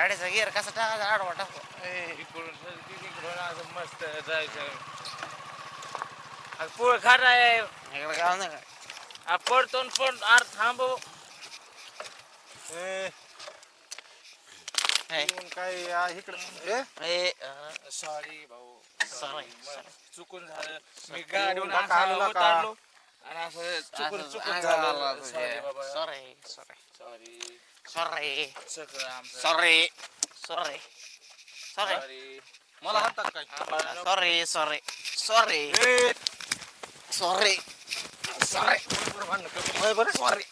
गाडीचा गिअर कसा टाकायचा? आडवा टाकू. ए, इकडून तिकडून असं मस्त जायचं. पोळ खाट आहे. इकडे गाव नाही का आ, पडतो न पड आर थांबव. ए, हे, काय इकडं. ए. ए, अं, सॉरी भाऊ. Sorry, मला चुकून झालं. मी गाडीहून नका असं हाणू नका. उतारलो आणि असं चुकून असं चुकून अंगाला झालं. लागलं सॉरी तुझ्या. बाबा. Sorry, sorry, सॉरी sorry, सगळं आमचं sorry, sorry, sorry, सॉरी मला हातात काय आम्हाला नको. sorry, sorry, sorry, sorry, sorry, होय बरं sorry.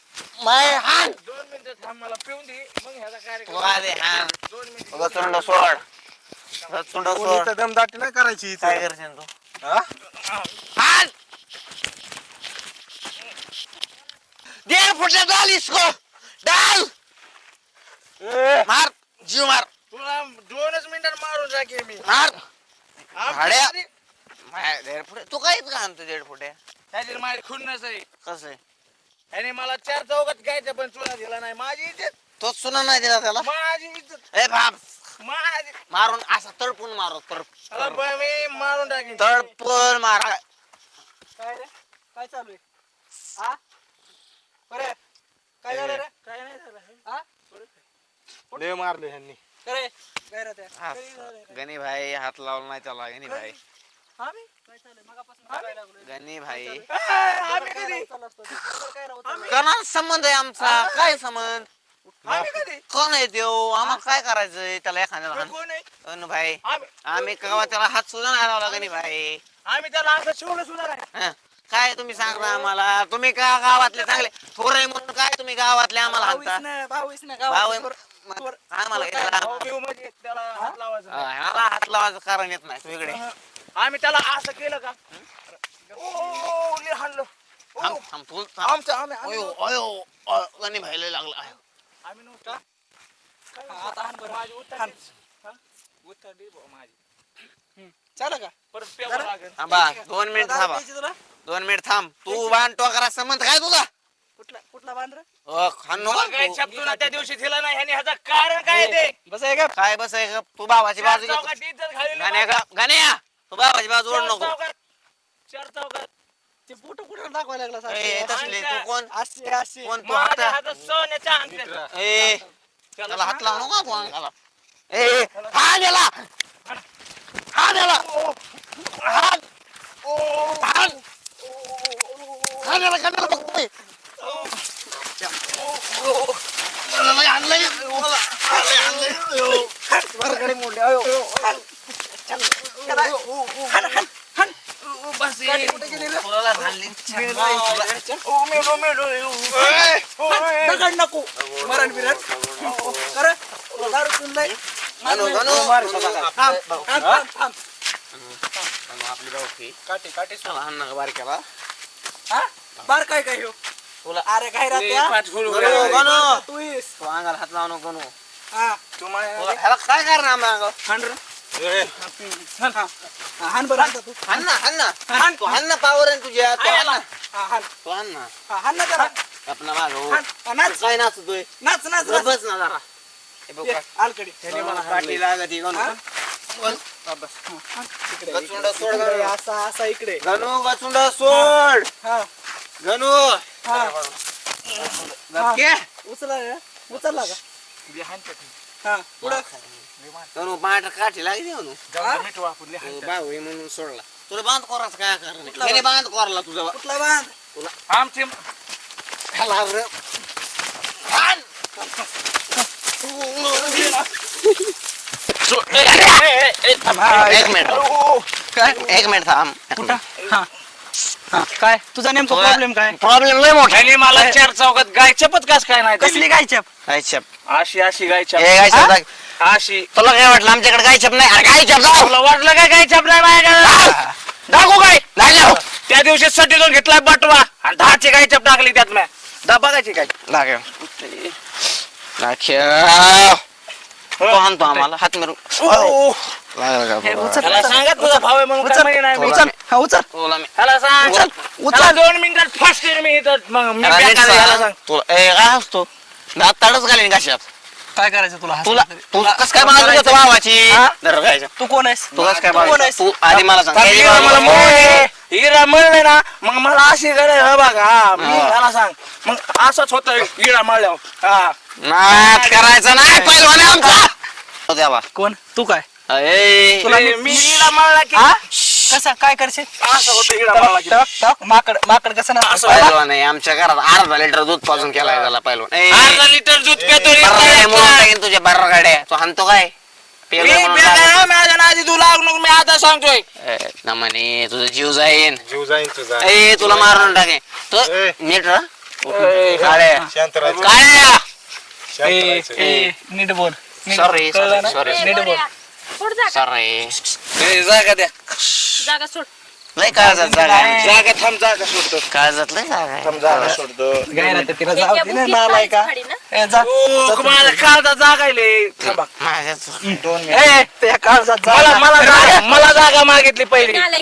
माय हान दोन मिनिटं थांब मला पिऊन दे. मग ह्याचा तू कार्यक्रम आधी हान दोन मिनिटं. गचुंड सोड. गचुंड सोड. कोणीचं दमदाटी नाही करायची इथं. काय करशील तू? हा? हान डेढ़ फुटे डाल इसको. डाल ए, मार जीव मार. तुला दोनच मिनिटात मारून टाकेल मी. मार. आमच्या भाड्या. घरी माय डेढ़ फुटे. तू काय का आणतो डेढ़ फुटे? त्याची माझी खुन्नस आहे. कसं आहे? आणि मला चार चौकात गायचं पण तुला दिला नाही. माझी इज्जत. तोच सुना नाही दिला त्याला? माझी इज्जत. ए बाप माझी मारून असा तडपून मारो तडप अरे बा, मी मारून टाकेन. तडपून मारा. काय रे? काय चालू आहे? हा बरे. काय झालं रे? काय नाही झालं. हा लय मारले ह्यांनी. करे गणी भाई हात लावला नाही त्याला गणी भाई आम्ही? गणी भाई. कोणाला संबंध आहे आमचा? काय संबंध? कोण आहे देव? आम्हाला काय करायचंय त्याला एखाद्याला? गणू भाई आम्ही कवा त्याला हात सुद्धा नाही लावला गणी भाई आम्ही त्याला असं शिवलं सुद्धा नाही हं. काय तुम्ही सांगता आम्हाला तुम्ही का गावातले चांगले थोरे म्हणून काय तुम्ही गावातले आम्हाला भाऊच हाणता ना भाऊच ना भाऊ गावात आहे. आम्हाला याला- म्हणजे त्याला हात लावायचा नाही. आम्हाला हात लावायचं कारण येत नाही तू इकडे आम्ही त्याला असं केलं का ओ, लय हाणलं ओ, थांब थांब तू थांब. आमचं आम्ही आम्ही अयो अयो अ, गणी भाईला लागला अयो. आम्ही नव्हतो आता हाण बरं. माझी उत्तर हाण. हा? उत्तर दे बुवा माझी का? परत लागेल. थांबा दोन मिनिट दारू थांबा. प्यायची तुला? दोन मिनिट थांब. तू बाण टोकरा संबंध काय तुझा? कुठला कुठला बांध रे? अ, खान नको मला काय तू. शब्द ना त्या दिवशी दिला नाही ह्याने ह्याचं कारण काय आहे ते? बस आहे का काय बस आहे का तू भावाची चार बाजू घेतो चौकात इज्जत घालवली गाण्या माझी. का गाण्या तू भावाची बाजू ओढ चार नको. चौकात चार चौकात ते फोटो कुठं दाखवायला लागला ए, सारखं? तसले तू कोण? असे असे. कोण तू माझ्या आता? हातात सोन्याच्या अंगठ्या. ए त्याला त्याला हात. लावू नको ए ए, हात याला हात हात हात याला कशाला बघतोय आणलंय. आणलंय. मोडले. बस. दगड नको. मरण बिरण. कर दारू पिऊन नाही आपली भावकी. काटे काटे बारक्याला. हा बार काय काय हो? तुला अरे काय. तू अंगाला हात लावू नको. हा तुला- ह्याला काय करणार आम्ही अंगावर? हाण रे ए, हाण हा. हाण बरं हाण तू. हाण ना हाण ना. हाण तू हाण ना पावर आहे तुझ्या तू हाण ना. हा तू हाण ना. हा हाण ना जरा. माग हा, नाच. काय नाचतोय? नाच नाच. बस ना जरा. असा असा इकडे. गणू गचुंड सोड. हा गणू. हा. उचला उचलला का. हा पुढं. गणू पाठ काठी लागली हाणतात. बाहुई हो, म्हणून सोडला. तुला बांध कोराच काय कारण त्याने बांध? कोरला तुझा कुठला बांध? आमचे ह्याला रे. एक मिनिट काय एक मिनिट थांब हा हा काय तुझा नेमका प्रॉब्लेम काय प्रॉब्लेम लय मोठा ह्याने मला चार चौकात गायचपच चपत काय नाही दिली? कसली काय चप काय अशी अशी गायचप हे चप दाख. अशी तुला काय वाटलं आमच्याकडे काय नाही अरे काय जाऊ तुला वाटलं काय गायचप नाही माझ्याकडे दाखवू काय नाही लाव. त्या दिवशी सटीतून घेतलाय बटवा आणि दहाची गायचप टाकली त्यात मी दहा बघायची काय लागेल दाखव तो आणतो आम्हाला? हात मारून. लागलं का हे बाबा? उचल. त्याला सांगा तुझा भाव आहे म्हणून काय उचल. म्हणे नाही मी. उचल. हा उचल. तुला मी. त्याला सांग. उचल. त्याला उचल. दोन मिनिटात फास्ट मी इथं मग मी त्याला नीट बेकार याला सांग. सांग. तुला ए काय असतो दात ताडच घालीन कशात काय करायचं तुला? तुला हसलं तरी? तू तुला- कस काय तुला? भावाची? हा? धर खायचं. तू कोण आहेस? तू कस काय तू कोण आहेस? तू आधी मला सांग. मला हिरा मळले ना मग मला अशी गरज बघा. हा, मी हा. मला सांग. मग असंच होतं हिरा मळल्यावर. हा. करायचं नाही पहिलवान आहे आमचा. हो. द्यावा कोण? तू काय? ए, तुला ए, मी हिरा मळला की? हा? कसा? काय करशील? असं होतं हिरा मळला की. टक, टक, माकड माकड कसं ना असं पहिलवान आहे आमच्या घरात अर्धा लिटर दूध पाजून केलाय त्याला पहिलवान ए, अर्धा लिटर दूध पेतो रे. बर्रा आहे म्हणून टाकीन तुझ्या बर्रा गाड्या. तू हाणतो काय? म्हणून पेला टाकीन. ना, माझ्या नादी तू लागू नको मी आता सांगतोय. ए, ना म्हणे तुझा जीव जाईन. जीव तुझा. ए तुला मारून टाकेन. तो ए. नीट राहा. शांत राहायचं शांत राहायचं नीट बोल. बोल. सोड जागा. सॉरी ए, जागा द्या. जागा सोड. लय काळजात जागा आहे. जागा थांब जागा सोडतो. काळजात लय जागा आहे. थांब जागा सोडतो. काय ना तिला एक जाऊ या दे ना बुकीत नालाय का खाली ना? ए जा. ओ, माझा काळजा जागायले थांबा. माझ्यात दोन ए त्या काळजात जा मला मला जागा मला जागा मागितली पहिली. मला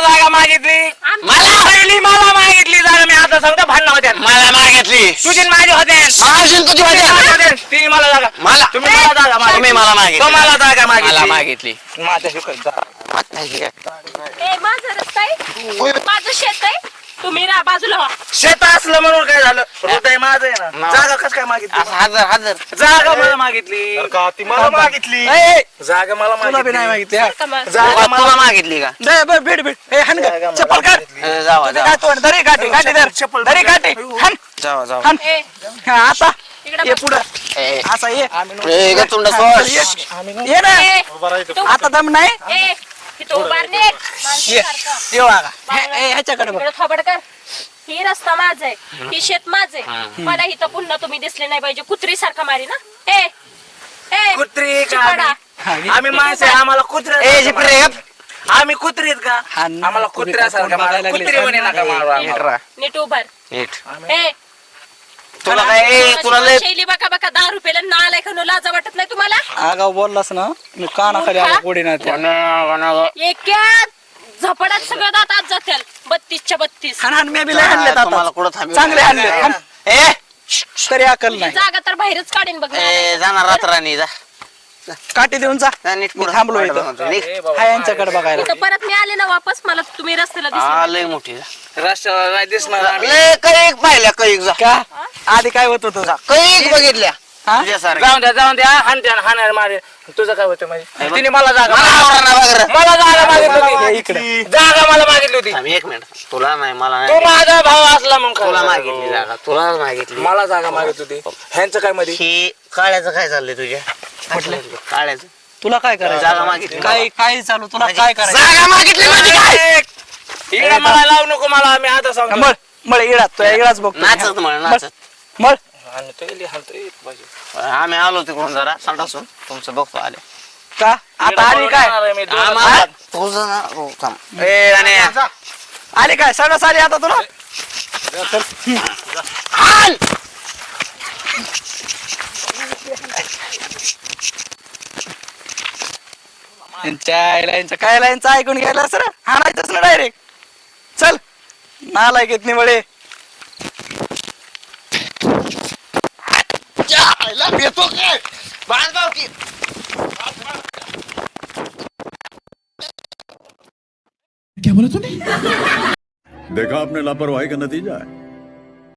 जागा मागितली. मला? पहिली मला मागितली जागा मी आता सांगतो भांडण होत्या. मला मागितली. तुझी माझी होते माझी तुझी माझी. ती मला जागा मला तुम्ही मला जागा मागितली. तुम्ही मला मागितली. तुम्हाला जागा मला मागितली. मागितली माझ्या शिकत जा. ए माझा रस्ता आहे माझं शेत आहे. तुम्ही रा बाजूला व्हा. शेत असलं म्हणून काय झालं? हृदय माझं आहे ना. जागा कस काय मागितली? हजर हजर जागा मला मागितली. तर का ती मला मागितली? ए, ए, जागा मला तुला बी नाही मागितली. हा. जागा तुला मला तुला मागितली का? जा, ब- भेट भेट. ए जागा ग, मला चप्पल ए, जावा तुझं जावा. काय तोंड दरी काठी काठी धर. चप्पल दरी काठी हान. जावा जावा. ए. हा, आता. इकडं ये. पुढं. ए, असा ये. ए, ग तुंड हा, सोड. ये. ये ना. ए, तू- आता दम नाही? ए. हे- ए, ह्याच्याकडे बघ. इकडं थोबड कर. ही रस्ता माझा. आहे ही. शेत माझं. आहे हम्म. मला इथं पुन्हा तुम्ही दिसले नाही पाहिजे. कुत्री सारखा मारी ना. ए ए कुत्री का चिपाडा. आम्ही? हा, ये. आम्ही माणसं आहे, आम्हाला कुत्र्या ए, गप. आम्ही कुत्रीत का? हा, आम्हाला कुत्र्यासारखं कोण बघायला मारा. लागले? कुत्री म्हणे नका मारू नीट आम्हाला. राहा. नीट उभार नीट. ए तुला काय ए, तुला लय शैली बघा बघा. दहा रुपयाला नालायक म्हणून लाजा वाटत नाही तुम्हाला आगाव बोललास ना मी कानाखाली आलो गोडी नाही त्या सगळं दात आज जातील. बत्तीसच्या बत्तीस. हान हान मी बी लय हाणले तुम्हाला कुठं? चांगले हाणले. ए तरी अकल नाही. जागा तर बाहेरच काढीन बघ ए, जाणार रात्रानी जा. काठी देऊन जा. जा नीट मी पुढं. थांबलो इथं. निघ. हा यांच्याकडे बघायला. इथं परत मी आले ना वापस मला तुम्ही रस्त्याला हा लय मोठी जा. नाही दिसणार आम्ही. लय कैक पाहिल्या कैक जा. का? आधी काय होत होतं? कैक बघितल्या. हा? तुझ्यासारख्या जाऊन द्या जाऊन द्या. हाणत्या हाणार मारे. तुझं काय होतं माझे बघ. तिने मला जागा मला आवडणार नाही बघ रे. मला जागा मागितली होती. इकडे. जागा मला मागितली होती. थांब एक मिनिट. तुला नाही मला तो नाही माझा भाव असला मग काय? तुला मागितली जागा. तुला मागितली. मला जागा मागित होती. ह्यांचं काय मध्ये ही काळ्याचं काय चाललंय तुझ्या? काळ्याचं. तुला काय करायचं? जागा मागितली. काय काय चालू? तुला काय करायचं? जागा मागितली म्हणजे काय? इकडे मला लावू नको मला मी आता सांगतो. मळ मळ इळा. तो इळाच बघ नाचत म्हण नाचत. मळ. हाणतोय, हाणतोय, पाहिजे. आम्ही आलो तिकडून जरा संडासून तुमचं बघतो आले. का? आता आली काय? आम्हाला तुझं ना हो, थांब. ए आणि आली काय? सगळं आली आता तुला? हाल! यांच्या काय लाईनचं ऐकून घ्यायला सर हाणायचंच ना डायरेक्ट चल. नालाय घेत निवळे येतो काय बांधगाव की देखा आपने लापरवाही का नतीजा है